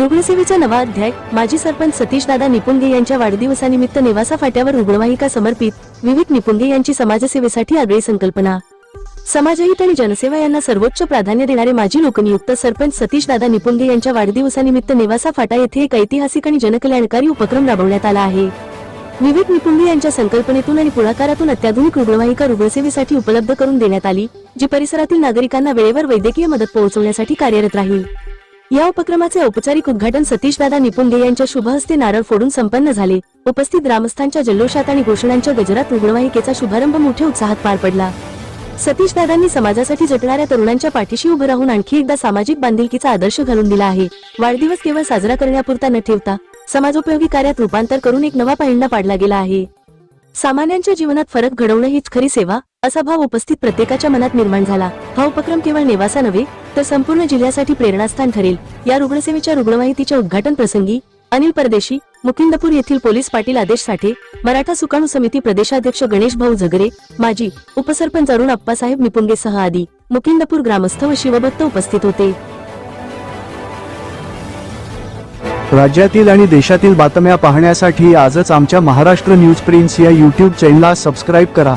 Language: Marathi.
रुग्णसेवेचा नवा अध्याय माजी सरपंच सतीश दादा निपुंगे यांच्या वाढदिवसानिमित्त नेवासा फाट्यावर रुग्णवाहिका समर्पित विवेक निपुंगे यांची समाजसेवेसाठी आगळी संकल्पना. समाजहित आणि जनसेवा यांना सर्वोच्च प्राधान्य देणारे माजी लोकनियुक्त सरपंच सतीश दादा निपुंगे यांच्या वाढदिवसानिमित्त नेवासा फाटा येथे एक ऐतिहासिक आणि जनकल्याणकारी उपक्रम राबवण्यात आला आहे. विवेक निपुंगे यांच्या संकल्पनेतून आणि पुढाकारातून अत्याधुनिक रुग्णवाहिका रुग्णसेवेसाठी उपलब्ध करून देण्यात आली जी परिसरातील नागरिकांना वेळेवर वैद्यकीय मदत पोहोचवण्यासाठी कार्यरत राहील. या उपक्रमाचे औपचारिक उद्घाटन सतीश दादा निपुंगे यांच्या शुभ हस्ते नारळ फोडून संपन्न झाले. उपस्थित ग्रामस्थांच्या जल्लोषात आणि घोषणांच्या गजरात रुग्णवाहिकेचा शुभारंभ मोठ्या उत्साहात पार पडला. सतीश दादांनी समाजासाठी झटणाऱ्या तरुणांच्या पाठीशी उभं राहून आणखी एकदा सामाजिक बांधिलकीचा आदर्श घालून दिला आहे. वाढदिवस केवळ साजरा करण्यापुरता न ठेवता समाजोपयोगी कार्यात रूपांतर करून एक नवा पायंडा पाडला गेला आहे. सामान्यांच्या जीवनात फरक घडवणं हीच खरी सेवा असा भाव उपस्थित प्रत्येकाच्या मनात निर्माण झाला. हा उपक्रम केवळ नेवासा नव्हे तर संपूर्ण जिल्ह्यासाठी प्रेरणास्थान ठरेल. या रुग्णसेवेच्या रुग्णवाहितीच्या उद्घाटन प्रसंगी अनिल परदेशी मुकिंदपूर येथील पोलीस पाटील आदेश साठे मराठा सुकाणू समिती प्रदेशाध्यक्ष गणेश भाऊ झगरे माजी उपसरपंच अरुण अप्पासाहेब निपुंगेसह आदी मुकिंदपूर ग्रामस्थ व शिवभक्त उपस्थित होते. राज्यातील आणि देशातील बातम्या पाहण्यासाठी आजच आमच्या महाराष्ट्र न्यूज प्रिन्स या यूट्यूब चॅनलला सबस्क्राईब करा.